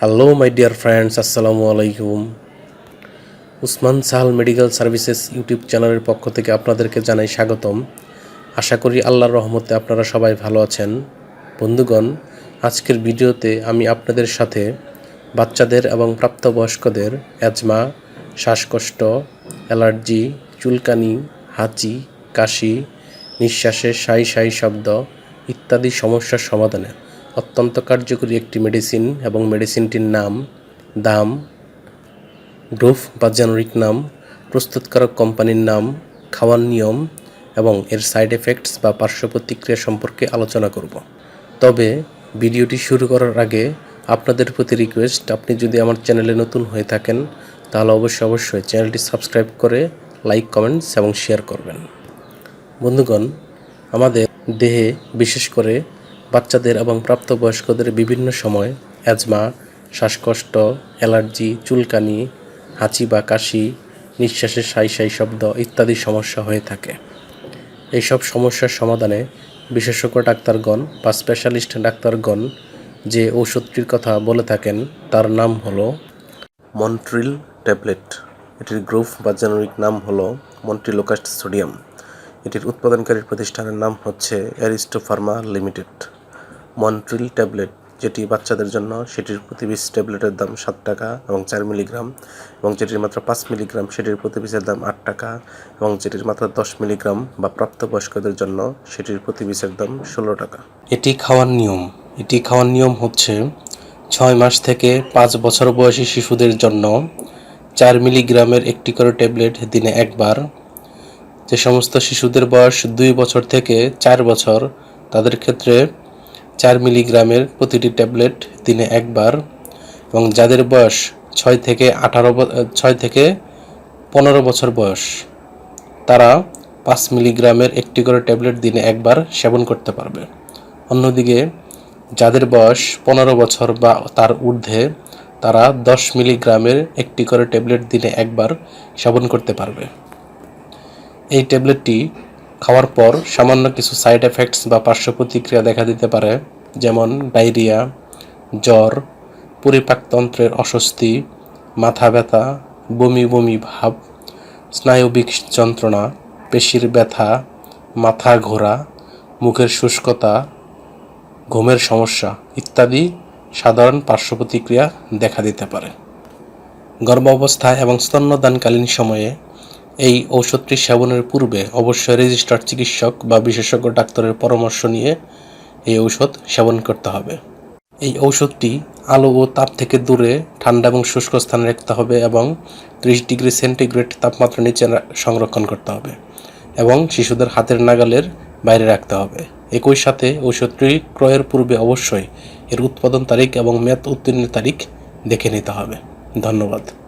Hello my dear friends আসসালামু আলাইকুম Usman Sahal medical services YouTube চ্যানেলের পক্ষ থেকে আপনাদেরকে জানাই স্বাগতম। আশা করি আল্লাহর রহমতে আপনারা সবাই ভালো আছেন। বন্ধুগণ, আজকের ভিডিওতে আমি আপনাদের সাথে বাচ্চাদের এবং প্রাপ্তবয়স্কদের অ্যাজমা শ্বাসকষ্ট, অ্যালার্জি, চুলকানি, হাঁচি, কাশি, নিঃশ্বাসের সাই সাই শব্দ ইত্যাদি সমস্যার সমাধানে। অত্যন্ত কার্যকরী একটি মেডিসিন এবং মেডিসিনটির নাম, দাম গ্রুপ বা জেনারিক নাম, প্রস্তুতকারক কোম্পানির নাম, খাওয়ার নিয়ম এবং এর সাইড এফেক্টস বা পার্শ্ব প্রতিক্রিয়া সম্পর্কে আলোচনা করব। তবে ভিডিওটি শুরু করার আগে আপনাদের প্রতি রিকোয়েস্ট আপনি যদি আমার চ্যানেলে নতুন হয়ে থাকেন, তাহলে অবশ্যই অবশ্যই চ্যানেলটি সাবস্ক্রাইব করে লাইক কমেন্টস এবং শেয়ার করবেন। বন্ধুগণ, আমাদের দেহে বিশেষ করে বাচ্চাদের এবং প্রাপ্তবয়স্কদের বিভিন্ন সময় অ্যাজমা শ্বাসকষ্ট, অ্যালার্জি, চুলকানি, হাঁচি বা কাশি নিঃশ্বাসের সাই সাই শব্দ ইত্যাদি সমস্যা হয়ে থাকে। এইসব সমস্যার সমাধানে বিশেষজ্ঞ ডাক্তারগণ বা স্পেশালিস্ট ডাক্তারগণ যে ঔষধটির কথা বলে থাকেন, তার নাম হলো মন্ট্রিল ট্যাবলেট। এটির গ্রুপ বা জেনারিক নাম হলো মন্ট্রিলোকাস্ট সোডিয়াম। এটির উৎপাদনকারী প্রতিষ্ঠানের নাম হচ্ছে Aristo Pharma Limited. Montril tablet যেটি বাচ্চাদের জন্য সেটির প্রতি পিস ট্যাবলেটের দাম সাত টাকা এবং চার মিলিগ্রাম এবং যেটির মাত্র পাঁচ মিলিগ্রাম সেটির প্রতি পিসের দাম আট টাকা এবং যেটির মাত্র দশ মিলিগ্রাম বা প্রাপ্তবয়স্কদের জন্য সেটির প্রতি পিসের দাম ষোলো টাকা। এটি খাওয়ার নিয়ম। এটি খাওয়ার নিয়ম হচ্ছে ছয় মাস থেকে পাঁচ বছর বয়সী শিশুদের জন্য চার মিলিগ্রামের একটি করে ট্যাবলেট দিনে একবার। যে সমস্ত শিশুদের বয়স দুই বছর থেকে চার বছর, তাদের ক্ষেত্রে চার মিলিগ্রামের প্রতিটি ট্যাবলেট দিনে একবার এবং যাদের বয়স ছয় থেকে আঠারো ছয় থেকে পনেরো বছর বয়স, তারা পাঁচ মিলিগ্রামের একটি করে ট্যাবলেট দিনে একবার সেবন করতে পারবে। অন্যদিকে, যাদের বয়স পনেরো বছর বা তার ঊর্ধ্বে, তারা দশ মিলিগ্রামের একটি করে ট্যাবলেট দিনে একবার সেবন করতে পারবে। এই ট্যাবলেটটি খাওয়ার পর সামান্য কিছু সাইড এফেক্টস বা পার্শ্ব প্রতিক্রিয়া দেখা দিতে পারে, যেমন ডায়রিয়া জ্বর পরিপাকতন্ত্রের অস্বস্তি, মাথা ব্যথা, বমি বমি ভাব, স্নায়বিক যন্ত্রণা, পেশির ব্যথা, মাথা ঘোরা, মুখের শুষ্কতা, ঘুমের সমস্যা ইত্যাদি সাধারণ পার্শ্ব প্রতিক্রিয়া দেখা দিতে পারে। গর্ভাবস্থায় এবং স্তন্যদানকালীন সময়ে এই ঔষধটি সেবনের পূর্বে অবশ্যই রেজিস্টার্ড চিকিৎসক বা বিশেষজ্ঞ ডাক্তারের পরামর্শ নিয়ে এই ঔষধ সেবন করতে হবে। এই ঔষধটি আলো ও তাপ থেকে দূরে, ঠান্ডা এবং শুষ্ক স্থানে রাখতে হবে এবং ত্রিশ ডিগ্রি সেন্টিগ্রেড তাপমাত্রা নিচে সংরক্ষণ করতে হবে এবং শিশুদের হাতের নাগালের বাইরে রাখতে হবে। একই সাথে ঔষধটি ক্রয়ের পূর্বে অবশ্যই এর উৎপাদন তারিখ এবং মেয়াদ উত্তীর্ণের তারিখ দেখে নিতে হবে। ধন্যবাদ।